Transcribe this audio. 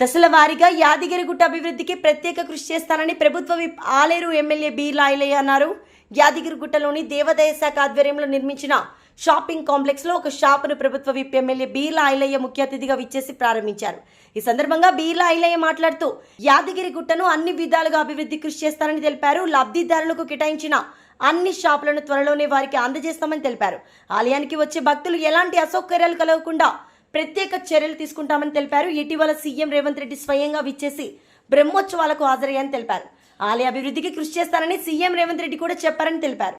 దశల వారీగా యాదగిరిగుట్ట అభివృద్ధికి ప్రత్యేక కృషి చేస్తానని ప్రభుత్వ విప్ ఆలేరు ఎమ్మెల్యే బి లాయలయ్య అన్నారు. యాదగిరిగుట్టలోని దేవాదాయ శాఖ ఆధ్వర్యంలో నిర్మించిన షాపింగ్ కాంప్లెక్స్లో ఒక షాపును ప్రభుత్వ విప్ ఎమ్మెల్యే బీర్లా ఐలయ్య ముఖ్య అతిథిగా విచ్చేసి ప్రారంభించారు. ఈ సందర్భంగా బీర్లా ఐలయ్య మాట్లాడుతూ యాదగిరిగుట్టను అన్ని విధాలుగా అభివృద్ధి కృషి చేస్తానని తెలిపారు. లబ్ధిదారులకు కేటాయించిన అన్ని షాపులను త్వరలోనే వారికి అందజేస్తామని తెలిపారు. ఆలయానికి వచ్చే భక్తులు ఎలాంటి అసౌకర్యాలు కలగకుండా ప్రత్యేక చర్యలు తీసుకుంటామని తెలిపారు. ఇటీవల సీఎం రేవంత్ రెడ్డి స్వయంగా విచ్చేసి బ్రహ్మోత్సవాలకు హాజరయ్యాని తెలిపారు. ఆలయ అభివృద్ధికి కృషి చేస్తానని సీఎం రేవంత్ రెడ్డి కూడా చెప్పారని తెలిపారు.